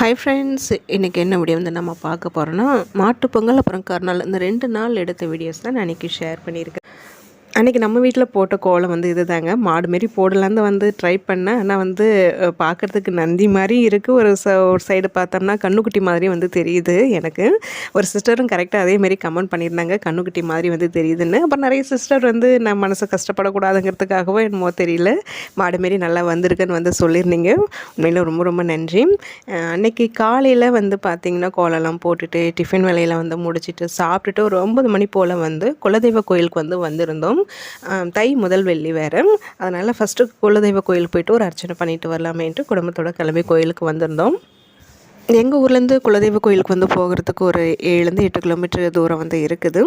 Hi friends இன்றைக்கி என்ன video வந்து நம்ம பார்க்க போகிறோன்னா மாட்டுப் பொங்கல் அப்புறம் கருநாள் இந்த ரெண்டு நாள் எடுத்த வீடியோஸ் தான் நான் இன்றைக்கி ஷேர் பண்ணியிருக்கேன். அன்றைக்கி நம்ம வீட்டில் போட்ட கோலம் வந்து இது தாங்க மாடு மாரி போடலான்னு வந்து ட்ரை பண்ணேன். ஆனால் வந்து பார்க்குறதுக்கு பார்க்கறதுக்கு நந்தி மாதிரி இருக்குது ஒரு ச ஒரு சைடு பார்த்தோம்னா கண்ணுக்குட்டி மாதிரி வந்து தெரியுது எனக்கு. ஒரு சிஸ்டரும் கரெக்டாக அதேமாரி கமெண்ட் பண்ணியிருந்தாங்க. கண்ணுக்குட்டி மாதிரி வந்து தெரியுதுன்னு. அப்புறம் நிறைய சிஸ்டர் வந்து நான் மனசை கஷ்டப்படக்கூடாதுங்கிறதுக்காகவோ என்னமோ தெரியல. மாடு மாரி நல்லா வந்திருக்குன்னு வந்து சொல்லியிருந்தீங்க. உண்மையில் ரொம்ப ரொம்ப நன்றி. அன்னைக்கு காலையில் வந்து பார்த்திங்கன்னா கோலம்லாம் போட்டுட்டு டிஃபன் வேலையில் வந்து முடிச்சுட்டு சாப்பிட்டுட்டு ஒரு ஒம்பது மணி போல் வந்து குலதெய்வ கோயிலுக்கு வந்து வந்திருந்தோம். தை முதல் வெள்ளி வேறு. அதனால் ஃபஸ்ட்டு குலதெய்வ கோயிலுக்கு போயிட்டு ஒரு அர்ச்சனை பண்ணிட்டு வரலாமேன்ட்டு குடும்பத்தோட கிளம்பி கோயிலுக்கு வந்திருந்தோம். எங்கள் ஊர்லேருந்து குலதெய்வ கோயிலுக்கு வந்து போகிறதுக்கு ஒரு ஏழுலேருந்து எட்டு கிலோமீட்டர் தூரம் வந்து இருக்குது.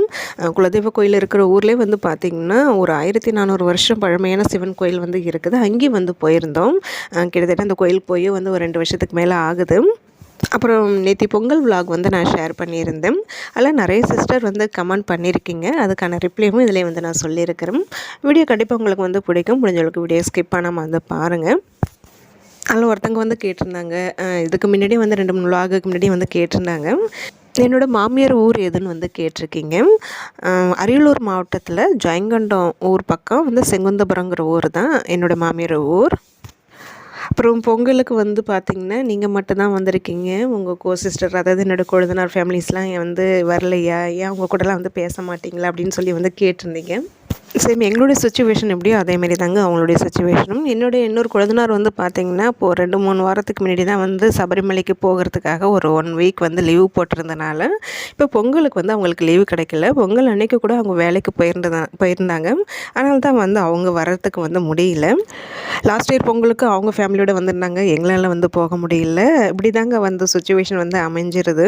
குலதெய்வ கோயில் இருக்கிற ஊர்லேயே வந்து பார்த்திங்கன்னா ஒரு ஆயிரத்தி நானூறு வருஷம் பழமையான சிவன் கோயில் வந்து இருக்குது. அங்கேயும் வந்து போயிருந்தோம். கிட்டத்தட்ட அந்த கோயிலுக்கு போய் வந்து ஒரு ரெண்டு வருஷத்துக்கு மேலே ஆகுது. அப்புறம் நேற்று பொங்கல் விலாக் வந்து நான் ஷேர் பண்ணியிருந்தேன். அதில் நிறைய சிஸ்டர் வந்து கமெண்ட் பண்ணியிருக்கீங்க. அதுக்கான ரிப்ளையும் இதிலே வந்து நான் சொல்லியிருக்கிறேன். வீடியோ கண்டிப்பாக உங்களுக்கு வந்து பிடிக்கும். முடிஞ்சவளுக்கு வீடியோ ஸ்கிப் பண்ணாமல் வந்து பாருங்கள் அதில் ஒருத்தங்க வந்து கேட்டிருந்தாங்க. இதுக்கு முன்னாடி வந்து ரெண்டு மூணு விலாகுக்கு முன்னாடி வந்து கேட்டிருந்தாங்க. என்னோட மாமியார் ஊர் எதுன்னு வந்து கேட்டிருக்கீங்க. அரியலூர் மாவட்டத்தில் ஜெயங்கண்டம் ஊர் பக்கம் வந்து செங்குந்தபுரங்கிற ஊர் தான் என்னோடய மாமியார் ஊர். அப்புறம் பொங்கலுக்கு வந்து பார்த்திங்கன்னா நீங்கள் மட்டும்தான் வந்திருக்கீங்க. உங்கள் கோ சிஸ்டர் அதாவது என்னோடய கொழுந்தனார் ஃபேமிலிஸ்லாம் வந்து வரலையா? ஏன் உங்கள் கூடலாம் வந்து பேச மாட்டீங்களா? அப்படின்னு சொல்லி வந்து கேட்டிருந்தீங்க. சேம் எங்களுடைய சுச்சுவேஷன் எப்படியோ அதேமாரி தாங்க அவங்களுடைய சுச்சுவேஷனும் என்னுடைய இன்னொரு குழந்தனார் வந்து பார்த்திங்கன்னா இப்போது ரெண்டு மூணு வாரத்துக்கு முன்னாடி தான் வந்து சபரிமலைக்கு போகிறதுக்காக ஒரு ஒன் வீக் வந்து லீவ் போட்டிருந்தனால இப்போ பொங்கலுக்கு வந்து அவங்களுக்கு லீவு கிடைக்கல. பொங்கல் அன்னைக்கு கூட அவங்க வேலைக்கு போயிருந்தா போயிருந்தாங்க. அதனால தான் வந்து அவங்க வர்றதுக்கு வந்து முடியல. லாஸ்ட் இயர் பொங்கலுக்கு அவங்க ஃபேமிலியோடு வந்திருந்தாங்க. எங்களால் வந்து போக முடியல. இப்படி தாங்க வந்து சுச்சுவேஷன் வந்து அமைஞ்சிருது.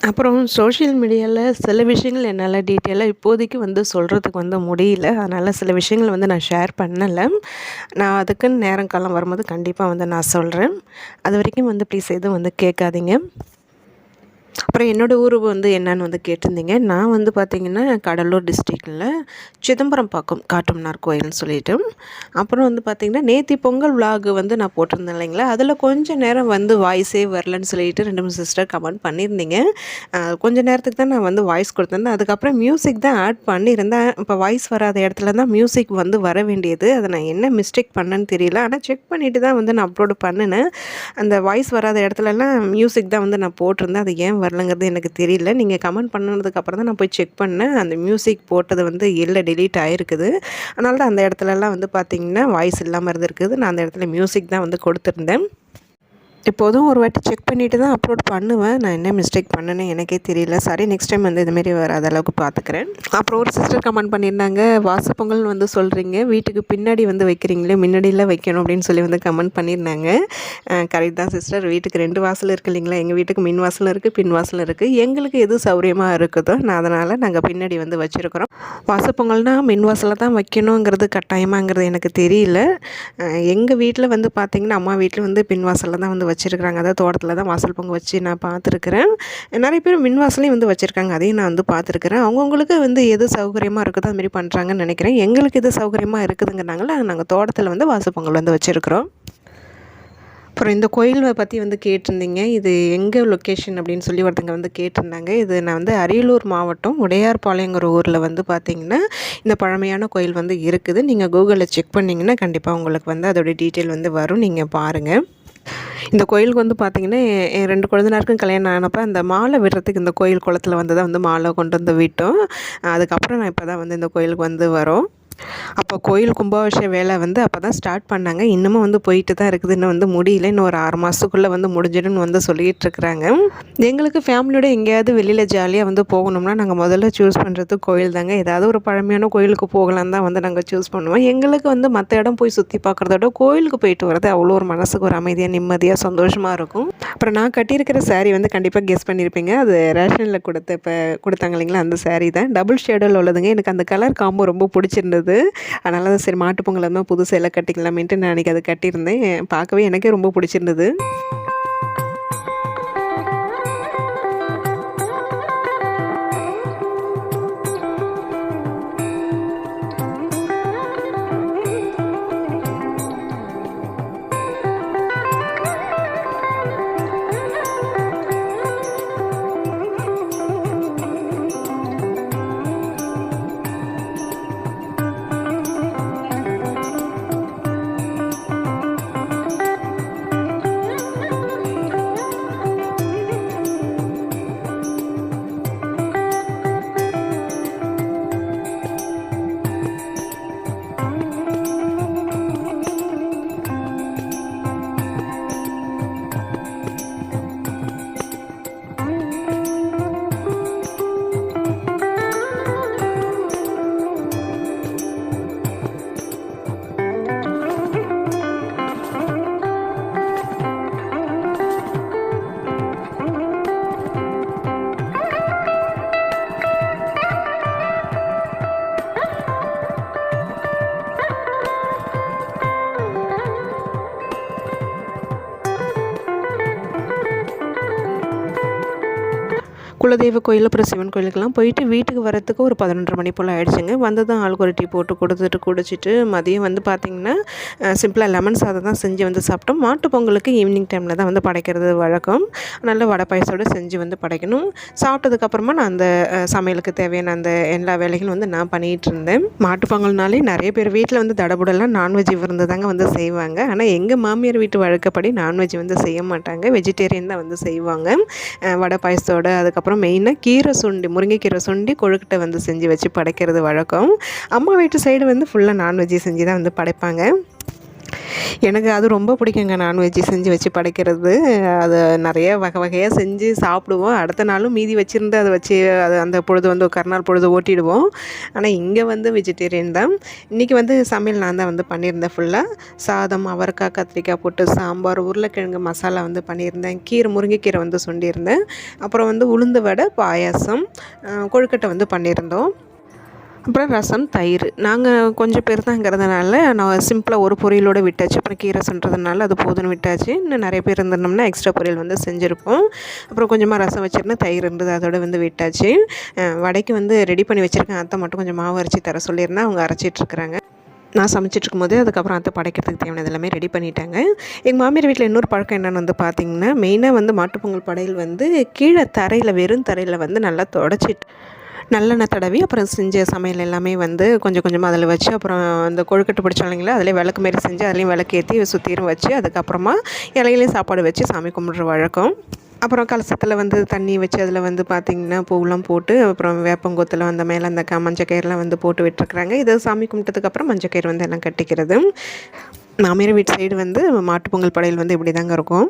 அப்புறம் சோஷியல் மீடியாவில் சில விஷயங்கள் என்னால் டீட்டெயிலாக இப்போதைக்கு வந்து சொல்கிறதுக்கு வந்து முடியல. அதனால் சில விஷயங்கள் வந்து நான் ஷேர் பண்ணலை. நான் அதுக்குன்னு நேரம் காலம் வரும்போது கண்டிப்பாக வந்து நான் சொல்கிறேன் அது வரைக்கும் வந்து ப்ளீஸ் எதுவும் வந்து கேட்காதீங்க. அப்புறம் என்னோடய ஊர் வந்து என்னன்னு வந்து கேட்டிருந்தீங்க. நான் வந்து பார்த்திங்கன்னா கடலூர் டிஸ்ட்ரிக்டில் சிதம்பரம் பாக்கம் காட்டுமன்னார் கோயில்னு சொல்லிட்டு. அப்புறம் வந்து பார்த்திங்கன்னா நேத்தி பொங்கல் விலாகு வந்து நான் போட்டிருந்தேன் இல்லைங்களா? அதில் கொஞ்சம் நேரம் வந்து வாய்ஸே வரலன்னு சொல்லிட்டு ரெண்டு மூணு சிஸ்டர் கமெண்ட் பண்ணியிருந்தீங்க. கொஞ்சம் நேரத்துக்கு தான் நான் வந்து வாய்ஸ் கொடுத்துருந்தேன். அதுக்கப்புறம் மியூசிக் தான் ஆட் பண்ணியிருந்தேன். இப்போ வாய்ஸ் வராத இடத்துல தான் மியூசிக் வந்து வர வேண்டியது. அதை நான் என்ன மிஸ்டேக் பண்ணேன்னு தெரியல. ஆனால் செக் பண்ணிவிட்டு தான் வந்து நான் அப்லோடு பண்ணினேன். அந்த வாய்ஸ் வராத இடத்துலலாம் மியூசிக் தான் வந்து நான் போட்டிருந்தேன். அது ஏன் வரலங்கிறது எனக்கு தெரியல. நீங்கள் கமெண்ட் பண்ணதுக்கப்புறம் தான் நான் போய் செக் பண்ணேன். அந்த மியூசிக் போட்டது வந்து இல்லை டெலீட் ஆகிருக்குது அதனால தான் அந்த இடத்துலலாம் வந்து பார்த்திங்கன்னா வாய்ஸ் இல்லாமல் இருந்திருக்குது. நான் அந்த இடத்துல மியூசிக் தான் வந்து கொடுத்துருந்தேன். எப்போதும் ஒரு வாட்டி செக் பண்ணிவிட்டு தான் அப்லோட் பண்ணுவேன். நான் என்ன மிஸ்டேக் பண்ணேன்னு எனக்கே தெரியல. சரி நெக்ஸ்ட் டைம் வந்து இதுமாரி வராத அளவுக்கு பார்த்துக்கிறேன் அப்புறம் ஒரு சிஸ்டர் கமெண்ட் பண்ணியிருந்தாங்க. வாசு பொங்கல் வந்து சொல்கிறீங்க வீட்டுக்கு பின்னாடி வந்து வைக்கிறீங்களே முன்னாடியில் வைக்கணும் அப்படின்னு சொல்லி வந்து கமெண்ட் பண்ணியிருந்தாங்க. கரெக்ட் தான் சிஸ்டர் வீட்டுக்கு ரெண்டு வாசல் இருக்குது இல்லைங்களா? எங்கள் வீட்டுக்கு மின் வாசல் இருக்குது பின் வாசல் இருக்குது எங்களுக்கு எது சௌரியமாக இருக்குதோ நான் அதனால் நாங்கள் பின்னாடி வந்து வச்சுருக்கிறோம். வாசு பொங்கல்னால் மின் வாசலில் தான் வைக்கணுங்கிறது கட்டாயமாங்கிறது எனக்கு தெரியல. எங்கள் வீட்டில் வந்து பார்த்திங்கன்னா அம்மா வீட்டில் வந்து பின் வாசலில் தான் வந்து வச்சுருக்குறாங்க. அதாவது தோட்டத்தில் தான் வாசல் பொங்க வச்சு நான் பார்த்துருக்குறேன். நிறைய பேர் மின் வாசலையும் வந்து வச்சுருக்காங்க. அதையும் நான் வந்து பார்த்துருக்குறேன். அவங்கவுங்களுக்கு வந்து எது சௌகரியமாக இருக்குதோ அதுமாரி பண்ணுறாங்கன்னு நினைக்கிறேன். எங்களுக்கு எது சௌகரியமாக இருக்குதுங்கிறனால நாங்கள் தோட்டத்தில் வந்து வாசல் பொங்கல் வந்து வச்சுருக்குறோம். அப்புறம் இந்த கோயிலை பற்றி வந்து கேட்டிருந்தீங்க. இது எங்கே லொக்கேஷன் அப்படின்னு சொல்லி ஒருத்தங்க வந்து கேட்டிருந்தாங்க. இது நான் வந்து அரியலூர் மாவட்டம் உடையார்பாளையங்கிற ஊரில் வந்து பார்த்தீங்கன்னா இந்த பழமையான கோயில் வந்து இருக்குது. நீங்கள் கூகுளில் செக் பண்ணிங்கன்னா கண்டிப்பாக உங்களுக்கு வந்து அதோடைய டீட்டெயில் வந்து வரும். நீங்கள் பாருங்கள் இந்த கோயிலுக்கு வந்து பார்த்தீங்கன்னா என் ரெண்டு குழந்தைனாருக்கும் கல்யாணம் ஆனப்போ அந்த மாலை விடுறதுக்கு இந்த கோயில் குளத்துல வந்து தான் வந்து மாலை கொண்டு வந்து விட்டோம். அதுக்கப்புறம் நான் இப்போ தான் வந்து இந்த கோயிலுக்கு வந்து வரோம். அப்போ கோயில் கும்பாபிஷேக வேலை வந்து அப்போ தான் ஸ்டார்ட் பண்ணாங்க. இன்னமும் வந்து போயிட்டு தான் இருக்குது. இன்னும் வந்து முடியல. இன்னும் ஒரு ஆறு மாதத்துக்குள்ளே வந்து முடிஞ்சிடும்னு வந்து சொல்லிகிட்டு இருக்கிறாங்க. எங்களுக்கு ஃபேமிலியோட எங்கேயாவது வெளியில் ஜாலியாக வந்து போகணும்னா நாங்கள் முதல்ல சூஸ் பண்ணுறது கோயில் தாங்க. ஏதாவது ஒரு பழமையான கோயிலுக்கு போகலாம் தான் வந்து நாங்கள் சூஸ் பண்ணுவோம். எங்களுக்கு வந்து மற்ற இடம் போய் சுற்றி பார்க்குறதோட கோயிலுக்கு போயிட்டு வர்றது அவ்வளோ ஒரு மனசுக்கு ஒரு அமைதியாக நிம்மதியாக சந்தோஷமாக இருக்கும். அப்புறம் நான் கட்டியிருக்கிற saree வந்து கண்டிப்பாக கெஸ் பண்ணியிருப்பீங்க. அது ரேஷனில் கொடுத்த இப்போ கொடுத்தாங்க இல்லைங்களா? அந்த saree தான். டபுள் ஷேடில் உள்ளதுங்க. எனக்கு அந்த கலர் காம்போ ரொம்ப பிடிச்சிருந்தது. அதனால தான் சரி மாட்டுப்பொங்கல் அந்த இருந்தால் புது சேலை கட்டிக்கலாமேன்ட்டு நான் அன்றைக்கி அதை கட்டியிருந்தேன். பார்க்கவே எனக்கே ரொம்ப பிடிச்சிருந்தது. குலதெய்வ கோயில் அப்புறம் சிவன் கோயிலுக்கெல்லாம் போயிட்டு வீட்டுக்கு வரத்துக்கு ஒரு பதினொன்றரை மணி போல் ஆயிடுச்சுங்க. வந்ததும் ஆளுக்கு ஒரு டீ போட்டு கொடுத்துட்டு குடிச்சிட்டு மதியம் வந்து பார்த்திங்கன்னா சிம்பிளாக லெமன் சாதம் தான் செஞ்சு வந்து சாப்பிட்டோம். மாட்டு பொங்கலுக்கு ஈவினிங் டைமில் தான் வந்து படைக்கிறது வழக்கம். நல்ல வடை பாயசோடு செஞ்சு வந்து படைக்கணும். சாப்பிட்டதுக்கப்புறமா நான் அந்த சமையலுக்கு தேவையான அந்த எல்லா வேலைகளும் வந்து நான் பண்ணிகிட்டு இருந்தேன். மாட்டு பொங்கல்னாலே நிறைய பேர் வீட்டில் வந்து தடபுடலாம் நான்வெஜ் விருந்து தாங்க வந்து செய்வாங்க. ஆனால் எங்கள் மாமியார் வீட்டு வழக்கப்படி நான்வெஜ் வந்து செய்ய மாட்டாங்க. வெஜிடேரியன் தான் வந்து செய்வாங்க. வடை பாயசத்தோட அதுக்கப்புறம் அப்புறம் மெயினாக கீரை சுண்டி முருங்கைக்கீரை சுண்டி கொழுக்கட்டை வந்து செஞ்சு வச்சு படைக்கிறது வழக்கம். அம்மா வீட்டு சைடு வந்து ஃபுல்லாக நான்வெஜ் செஞ்சு தான் வந்து படைப்பாங்க. எனக்கு அது ரொம்ப பிடிக்குங்க நான்வெஜ் செஞ்சு வச்சு படைக்கிறது. அது நிறைய வகை வகையாக செஞ்சு சாப்பிடுவோம். அடுத்த நாளும் மீதி வச்சுருந்து அதை வச்சு அது அந்த பொழுது வந்து கருநாள் பொழுது ஓட்டிடுவோம். ஆனால் இங்கே வந்து வெஜிடேரியன் தான். இன்றைக்கி வந்து சமையல் நான் தான் வந்து பண்ணியிருந்தேன் ஃபுல்லாக சாதம் அவரைக்காய் கத்திரிக்காய் போட்டு சாம்பார் உருளைக்கிழங்கு மசாலா வந்து பண்ணியிருந்தேன். கீரை முருங்கைக்கீரை வந்து சுண்டியிருந்தேன் அப்புறம் வந்து உளுந்து வடை பாயாசம் கொழுக்கட்டை வந்து பண்ணியிருந்தோம். அப்புறம் ரசம் தயிர். நாங்கள் கொஞ்சம் பேர் தாங்கிறதுனால நான் சிம்பிளாக ஒரு பொரியலோடு விட்டாச்சு. அப்புறம் கீரை சுன்றதுனால அது போதும்னு விட்டாச்சு. இன்னும் நிறைய பேர் இருந்திருந்தோம்னா எக்ஸ்ட்ரா பொரியல் வந்து செஞ்சுருப்போம். அப்புறம் கொஞ்சமாக ரசம் வச்சுருந்தேன் தயிர் இருந்தது அதோட வந்து விட்டாச்சு. வடைக்கு வந்து ரெடி பண்ணி வச்சுருக்கேன். அத்தை மட்டும் கொஞ்சம் மாவு அரைச்சி தர சொல்லியிருந்தேன் அவங்க அரைச்சிட்ருக்குறாங்க நான் சமைச்சிட்டு இருக்கும்போது அதுக்கப்புறம் அத்தை படைக்கிறதுக்கு தேவையானது எல்லாமே ரெடி பண்ணிட்டாங்க. எங்கள் மாமியார் வீட்டில் இன்னொரு பழக்கம் என்னென்னு வந்து பார்த்திங்கன்னா மெயினாக வந்து மாட்டுப்பொங்கல் படையல் வந்து கீழே தரையில் வெறும் தரையில் வந்து நல்லா தொடச்சிட்டு நல்லெண்ணெய் தடவி அப்புறம் செஞ்ச சமையல் எல்லாமே வந்து கொஞ்சம் கொஞ்சமாக அதில் வச்சு அப்புறம் அந்த கொழுக்கட்டை பிடிச்சோம் அதிலே விளக்கு மாரி செஞ்சு அதுலேயும் விளக்கேற்றி சுற்றியும் வச்சு அதுக்கப்புறமா இலையிலையும் சாப்பாடு வச்சு சாமி கும்பிட்ற வழக்கம். அப்புறம் கலசத்தில் வந்து தண்ணி வச்சு அதில் வந்து பார்த்திங்கன்னா பூவெலாம் போட்டு அப்புறம் வேப்பங்கொத்தில் அந்த மேலே அந்த க மஞ்சக்கயிறுலாம் வந்து போட்டு விட்டுருக்குறாங்க. இதை சாமி கும்பிட்டதுக்கப்புறம் மஞ்சக்கயிறு வந்து எல்லாம் கட்டிக்கிறது. மாமியார் வீட்டு சைடு வந்து மாட்டுப்பொங்கல் படையல் வந்து இப்படி தாங்க இருக்கும்.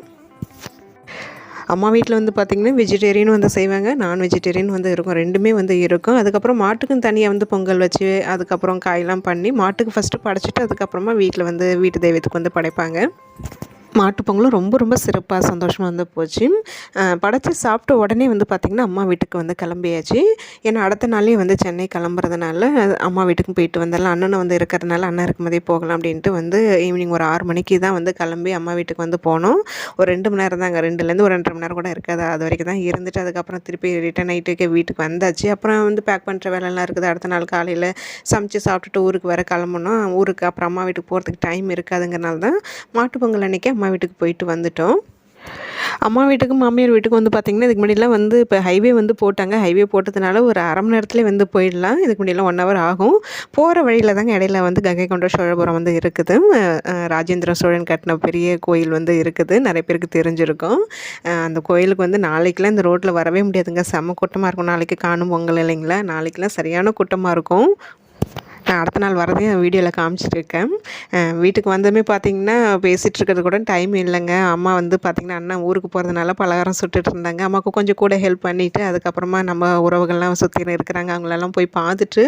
அம்மா வீட்டில் வந்து பார்த்திங்கன்னா வெஜிடேரியன் வந்து செய்வாங்க நான் வெஜிடேரியன் வந்து இருக்கும். ரெண்டுமே வந்து இருக்கும். அதுக்கப்புறம் மாட்டுக்கும் தனியாக வந்து பொங்கல் வச்சு அதுக்கப்புறம் காயெல்லாம் பண்ணி மாட்டுக்கு ஃபஸ்ட்டு படைச்சிட்டு அதுக்கப்புறமா வீட்டில் வந்து வீட்டு தெய்வத்துக்கு வந்து படைப்பாங்க. மாட்டுப் பொங்கலும் ரொம்ப ரொம்ப சிறப்பாக சந்தோஷமாக வந்து போச்சு. படைச்சி சாப்பிட்ட உடனே வந்து பார்த்திங்கன்னா அம்மா வீட்டுக்கு வந்து கிளம்பியாச்சு. ஏன்னா அடுத்த நாளே வந்து சென்னை கிளம்புறதுனால அம்மா வீட்டுக்கு போயிட்டு வந்தாலும் அண்ணனும் வந்து இருக்கிறதுனால அண்ணன் இருக்கும்போதே போகலாம் அப்படின்ட்டு வந்து ஈவினிங் ஒரு ஆறு மணிக்கு தான் வந்து கிளம்பி அம்மா வீட்டுக்கு வந்து போனோம். ஒரு ரெண்டு மணி நேரம் தாங்க. ரெண்டுலேருந்து ஒரு ரெண்டரை மணி நேரம் கூட இருக்காது. அது வரைக்கும் தான் இருந்துட்டு அதுக்கப்புறம் திருப்பி ரிட்டன் நைட்டுக்கு வீட்டுக்கு வந்தாச்சு. அப்புறம் வந்து பேக் பண்ணுற வேலைலாம் இருக்குது. அடுத்த நாள் காலையில் சமைச்சு சாப்பிட்டுட்டு ஊருக்கு வேறு கிளம்பணும் ஊருக்கு அப்புறம் அம்மா வீட்டுக்கு போகிறதுக்கு டைம் இருக்காதுங்கிறனால தான் மாட்டுப்பொங்கல் அன்றைக்கி அம்மா அம்மா வீட்டுக்கு போயிட்டு வந்துட்டோம். அம்மா வீட்டுக்கு மாமியார் வீட்டுக்கு வந்து பார்த்திங்கன்னா இதுக்கு முன்னாடிலாம் வந்து இப்போ ஹைவே வந்து போட்டாங்க. ஹைவே போட்டதுனால ஒரு அரை மணி நேரத்துலேயே வந்து போயிடலாம். இதுக்கு முன்னாடிலாம் ஒன் ஹவர் ஆகும். போகிற வழியில் தாங்க இடையில வந்து கங்கை கொண்ட சோழபுரம் வந்து இருக்குது. ராஜேந்திர சோழன் கட்டின பெரிய கோயில் வந்து இருக்குது. நிறைய பேருக்கு தெரிஞ்சிருக்கும். அந்த கோயிலுக்கு வந்து நாளைக்கெலாம் இந்த ரோட்டில் வரவே முடியாதுங்க. செம்ம கூட்டமாக இருக்கும். நாளைக்கு காணும் பொங்கல் இல்லைங்களா? நாளைக்கெலாம் சரியான கூட்டமாக இருக்கும். நான் அடுத்த நாள் வரதையும் வீடியோவில் காமிச்சிட்ருக்கேன் வீட்டுக்கு வந்ததுமே பார்த்தீங்கன்னா பேசிகிட்டு இருக்கிறது கூட டைம் இல்லைங்க. அம்மா வந்து பார்த்திங்கன்னா அண்ணன் ஊருக்கு போகிறதுனால பலகாரம் சுட்டுட்டு இருந்தாங்க. அம்மாவுக்கு கொஞ்சம் கூட ஹெல்ப் பண்ணிவிட்டு அதுக்கப்புறமா நம்ம உறவுகள்லாம் சுற்றி இருக்கிறாங்க. அவங்களெல்லாம் போய் பார்த்துட்டு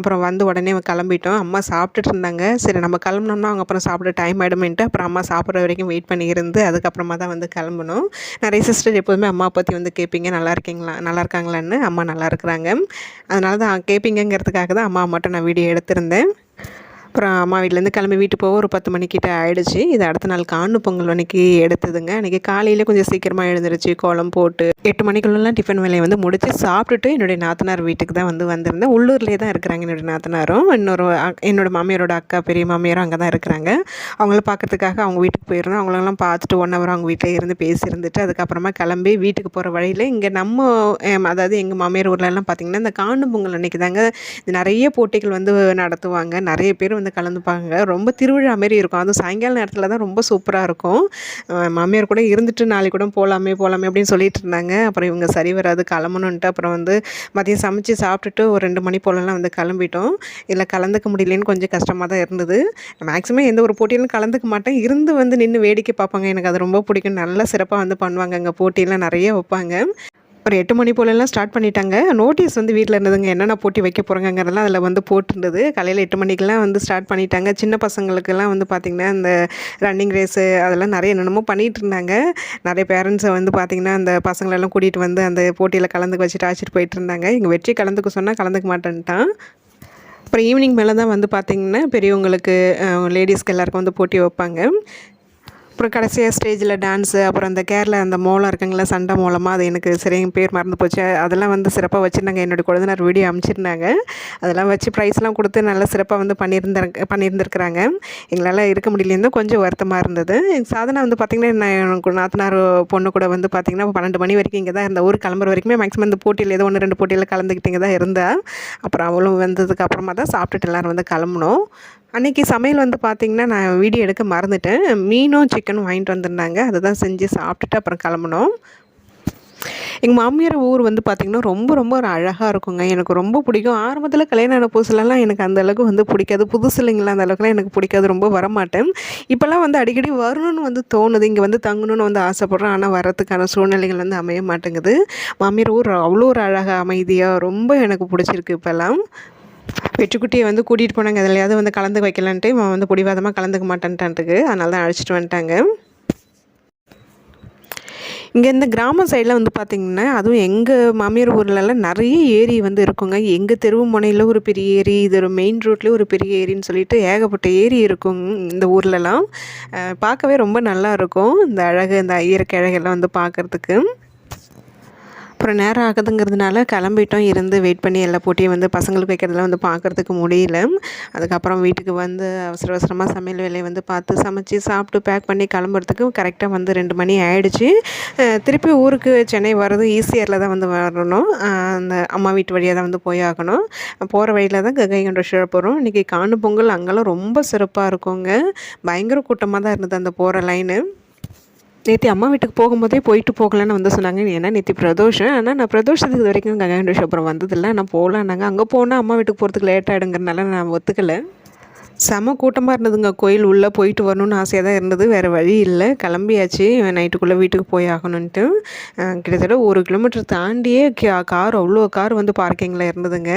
அப்புறம் வந்து உடனே கிளம்பிட்டோம். அம்மா சாப்பிட்டுட்டு இருந்தாங்க. சரி நம்ம கிளம்புனோம்னா அவங்க அப்புறம் சாப்பிட டைம் ஆகிடுமேன்ட்டு அப்புறம் அம்மா சாப்பிட்ற வரைக்கும் வெயிட் பண்ணி இருந்து அதுக்கப்புறமா தான் வந்து கிளம்பணும் நிறைய சிஸ்டர் எப்போதுமே அம்மா பற்றி வந்து கேட்பீங்க நல்லா இருக்கீங்களா? நல்லா இருக்காங்களான்னு அம்மா நல்லா இருக்கிறாங்க. அதனால தான் கேட்பீங்கங்கிறதுக்காக தான் அம்மா மட்டும் நான் வீடியோ எடுத்திருந்தேன். அப்புறம் அம்மா வீட்டிலேருந்து கிளம்பி வீட்டு போக ஒரு பத்து மணிக்கிட்ட ஆயிடுச்சு. இது அடுத்த நாள் காணு பொங்கல் அன்னைக்கு எடுத்ததுங்க. அன்றைக்கி காலையில் கொஞ்சம் சீக்கிரமாக எழுந்துருச்சு கோலம் போட்டு எட்டு மணிக்குள்ளெல்லாம் டிஃபன் வேலையை வந்து முடித்து சாப்பிட்டுட்டு என்னுடைய நாத்தனார் வீட்டுக்கு தான் வந்து வந்திருந்தேன். உள்ளூர்லேயே தான் இருக்கிறாங்க என்னுடைய நாத்தனாரும். இன்னொரு என்னோடய என்னோட மாமியாரோட அக்கா பெரிய மாமியாரும் அங்கே தான் இருக்கிறாங்க. அவங்கள பார்க்கறதுக்காக அவங்க வீட்டுக்கு போயிருந்தோம். அவங்களெல்லாம் பார்த்துட்டு ஒன் ஹவர் அவங்க வீட்டில் இருந்து பேசியிருந்துட்டு அதுக்கப்புறமா கிளம்பி வீட்டுக்கு போகிற வழியில் இங்கே நம்ம அதாவது எங்கள் மாமியார் ஊர்லலாம் பார்த்திங்கன்னா இந்த காணும் பொங்கல் அன்றைக்கி தாங்க நிறைய போட்டிகள் வந்து நடத்துவாங்க. நிறைய பேர் வந்து கலந்துப்பாங்க. ரொம்ப திருவிழா மாரி இருக்கும். அதுவும் சாயங்கால நேரத்தில் தான் ரொம்ப சூப்பராக இருக்கும். மாமியார் கூட இருந்துட்டு நாளைக்கு கூட போகலாமே போகலாமே அப்படின்னு சொல்லிட்டு இருந்தாங்க. அப்புறம் இவங்க சரி வராது கிளம்பணுன்ட்டு அப்புறம் வந்து மதியம் சமைச்சு சாப்பிட்டுட்டு ஒரு ரெண்டு மணி போலலாம் வந்து கிளம்பிட்டோம். இதில் கலந்துக்க முடியலன்னு கொஞ்சம் கஷ்டமாக தான் இருந்தது. மேக்ஸிமம் எந்த ஒரு போட்டியிலும் கலந்துக்க மாட்டேன். இருந்து வந்து நின்று வேடிக்கை பார்ப்பாங்க. எனக்கு அது ரொம்ப பிடிக்கும். நல்லா சிறப்பாக வந்து பண்ணுவாங்க. அங்கே போட்டியெல்லாம் நிறைய வைப்பாங்க. ஒரு எட்டு மணி போலலாம் ஸ்டார்ட் பண்ணிட்டாங்க. நோட்டீஸ் வந்து வீட்டில் இருந்ததுங்க என்னென்ன போட்டி வைக்க போகிறாங்கிறதெல்லாம் அதில் வந்து போட்டிருந்தது. காலையில் எட்டு மணிக்கெல்லாம் வந்து ஸ்டார்ட் பண்ணிட்டாங்க. சின்ன பசங்களுக்கெல்லாம் வந்து பார்த்திங்கன்னா இந்த ரன்னிங் ரேஸு அதெல்லாம் நிறைய என்னென்னமோ பண்ணிகிட்டு இருந்தாங்க. நிறைய பேரண்ட்ஸை வந்து பார்த்திங்கன்னா அந்த பசங்களெல்லாம் கூட்டிகிட்டு வந்து அந்த போட்டியில் கலந்துக்க வச்சுட்டு அழைச்சிட்டு போயிட்டு இருந்தாங்க. இங்கே வெற்றி கலந்துக்க சொன்னால் கலந்துக்க மாட்டேன்ட்டான். அப்புறம் ஈவினிங் மேலே தான் வந்து பார்த்திங்கன்னா பெரியவங்களுக்கு லேடிஸ்க்கு எல்லாருக்கும் வந்து போட்டி வைப்பாங்க. அப்புறம் கடைசியாக ஸ்டேஜில் டான்ஸு அப்புறம் அந்த கேரளா அந்த மோளம் இருக்குங்களா சண்டை மூலமாக அது எனக்கு சரியாக பேர் மறந்து போச்சு. அதெல்லாம் வந்து சிறப்பாக வச்சுருந்தாங்க. என்னுடைய குழந்தைனார் வீடியோ அமைச்சிருந்தாங்க. அதெல்லாம் வச்சு ப்ரைஸ்லாம் கொடுத்து நல்லா சிறப்பாக வந்து பண்ணியிருந்தாங்க பண்ணியிருந்துருக்குறாங்க. எங்களால் இருக்க முடியலேருந்தும் கொஞ்சம் வருத்தமாக இருந்தது. எங்கள் சாதனை வந்து பார்த்திங்கன்னா நான் எனக்கு நாத்தனார் பொண்ணு கூட வந்து பார்த்திங்கன்னா பன்னெண்டு மணி வரைக்கும் இங்கே தான் இருந்த. ஊர் கிளம்புற வரைக்குமே மேக்ஸிமம் இந்த போட்டியில் ஏதோ ஒன்று ரெண்டு போட்டியில் கலந்துக்கிட்டு இங்கே தான் இருந்தால் அப்புறம் அவளும் வந்ததுக்கு அப்புறமா தான் சாப்பிட்டுட்டு எல்லோரும் வந்து கிளம்புனோம். அன்றைக்கி சமையல் வந்து பார்த்திங்கன்னா நான் வீடியோ எடுக்க மறந்துட்டேன். மீனும் சிக்கனும் வாங்கிட்டு வந்திருந்தாங்க. அதை தான் செஞ்சு சாப்பிட்டுட்டு அப்புறம் கிளம்புனோம். எங்கள் மாமியார் ஊர் வந்து பார்த்திங்கன்னா ரொம்ப ரொம்ப ஒரு அழகாக இருக்குங்க. எனக்கு ரொம்ப பிடிக்கும். ஆரம்பத்தில் கல்யாணம் ஆன புதுசுலலாம் எனக்கு அந்த அளவுக்கு வந்து பிடிக்காது. புதுசு இல்லைங்களா அந்த அளவுக்குலாம் எனக்கு பிடிக்காது. ரொம்ப வரமாட்டேன். இப்போல்லாம் வந்து அடிக்கடி வரணும்னு வந்து தோணுது. இங்கே வந்து தங்கணும்னு வந்து ஆசைப்பட்றேன் ஆனால் வரத்துக்கான சூழ்நிலைகள் வந்து அமைய மாட்டேங்குது. மாமியார் ஊர் அவ்வளோ ஒரு அழகாக அமைதியாக ரொம்ப எனக்கு பிடிச்சிருக்கு இப்போல்லாம் வெட்டுக்குட்டியை வந்து கூட்டிகிட்டு போனாங்க. எதுலையாவது வந்து கலந்து வைக்கலான்ட்டு இவன் வந்து பிடிவாதமாக கலந்துக்க மாட்டேன்ட்டான்ட்டுக்கு அதனால தான் அழைச்சிட்டு வந்துட்டாங்க. இங்கே இந்த கிராம சைடில் வந்து பார்த்திங்கன்னா அதுவும் எங்கள் மாமியார் ஊர்லலாம் நிறைய ஏரி வந்து இருக்குங்க. எங்கள் தெருவு முனையில் ஒரு பெரிய ஏரி இது ஒரு மெயின் ரோட்லேயே ஒரு பெரிய ஏரின்னு சொல்லிட்டு ஏகப்பட்ட ஏரி இருக்கும் இந்த ஊர்லலாம். பார்க்கவே ரொம்ப நல்லா இருக்கும். இந்த அழகு இந்த இயற்கை அழகெல்லாம் வந்து பார்க்குறதுக்கு அப்புறம் நேரம் ஆகுதுங்கிறதுனால கிளம்பிட்டோம். இருந்து வெயிட் பண்ணி எல்லா போட்டியும் வந்து பசங்களுக்கு வைக்கிறதெல்லாம் வந்து பார்க்குறதுக்கு முடியல. அதுக்கப்புறம் வீட்டுக்கு வந்து அவசர அவசரமாக சமையல் வேலையை வந்து பார்த்து சமைச்சு சாப்பிட்டு பேக் பண்ணி கிளம்புறதுக்கு கரெக்டாக வந்து ரெண்டு மணி ஆகிடுச்சு திருப்பி ஊருக்கு சென்னை வர்றது ஈஸியரில் தான் வந்து வரணும். அந்த அம்மா வீட்டு வழியாக தான் வந்து போய் ஆகணும். போகிற வழியில் தான் கங்கை கொண்ட போகிறோம் இன்றைக்கி காணு பொங்கல் அங்கெல்லாம் ரொம்ப சிறப்பாக இருக்குங்க. பயங்கர கூட்டமாக தான் இருந்தது அந்த போகிற லைனு நேற்று அம்மா வீட்டுக்கு போகும்போதே போயிட்டு போகலான்னு வந்து சொன்னாங்க. ஏன்னா நேற்று பிரதோஷம்? ஆனால் நான் பிரதோஷத்துக்கு இது வரைக்கும் அப்புறம் வந்ததில்லை. நான் போகலான்னாங்க. அங்கே போனால் அம்மா வீட்டுக்கு போகிறதுக்கு லேட் ஆகிடுங்கிறனால நான் ஒத்துக்கலை. செம கூட்டமாக இருந்ததுங்க. கோயில் உள்ளே போயிட்டு வரணும்னு ஆசையாக தான் இருந்தது. வேறு வழி இல்லை. கிளம்பியாச்சு. நைட்டுக்குள்ளே வீட்டுக்கு போய் ஆகணுன்ட்டு கிட்டத்தட்ட ஒரு கிலோமீட்டர் தாண்டியே கார் அவ்வளோ கார் வந்து பார்க்கிங்கில் இருந்ததுங்க.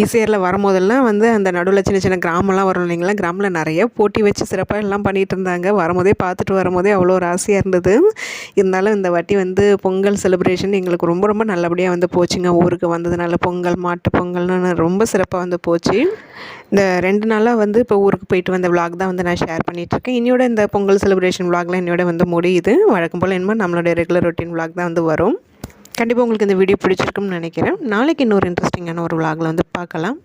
ஈசிஆரில் வரும்போதெல்லாம் வந்து அந்த நடுவில் சின்ன சின்ன கிராமம்லாம் வரும் இல்லைங்களா? கிராமில் நிறைய போட்டி வச்சு சிறப்பாக எல்லாம் பண்ணிகிட்டு இருந்தாங்க. வரும்போதே பார்த்துட்டு வரும்போதே அவ்வளோ ஒரு ஆசையாக இருந்தது. இருந்தாலும் இந்த வாட்டி வந்து பொங்கல் செலிப்ரேஷன் எங்களுக்கு ரொம்ப ரொம்ப நல்லபடியாக வந்து போச்சுங்க. ஊருக்கு வந்ததுனால பொங்கல் மாட்டு பொங்கல்னு ரொம்ப சிறப்பாக வந்து போச்சு. இந்த ரெண்டு நாளாக வந்து இப்போ ஊருக்கு போயிட்டு வந்த விளாக் தான் வந்து நான் ஷேர் பண்ணிகிட்ருக்கேன் இன்னையோட இந்த பொங்கல் செலிப்ரேஷன் விளாக்லாம் என்னோட வந்து முடியுது. வழக்கம் போல் என்னமோ நம்மளுடைய ரெகுலர் ரொட்டீன் விளாக் தான் வந்து வரும். கண்டிப்பாக உங்களுக்கு இந்த வீடியோ பிடிச்சிருக்குன்னு நினைக்கிறேன். நாளைக்கு இன்னொரு இன்ட்ரெஸ்டிங்கான ஒரு விலாகில் வந்து பார்க்கலாம்.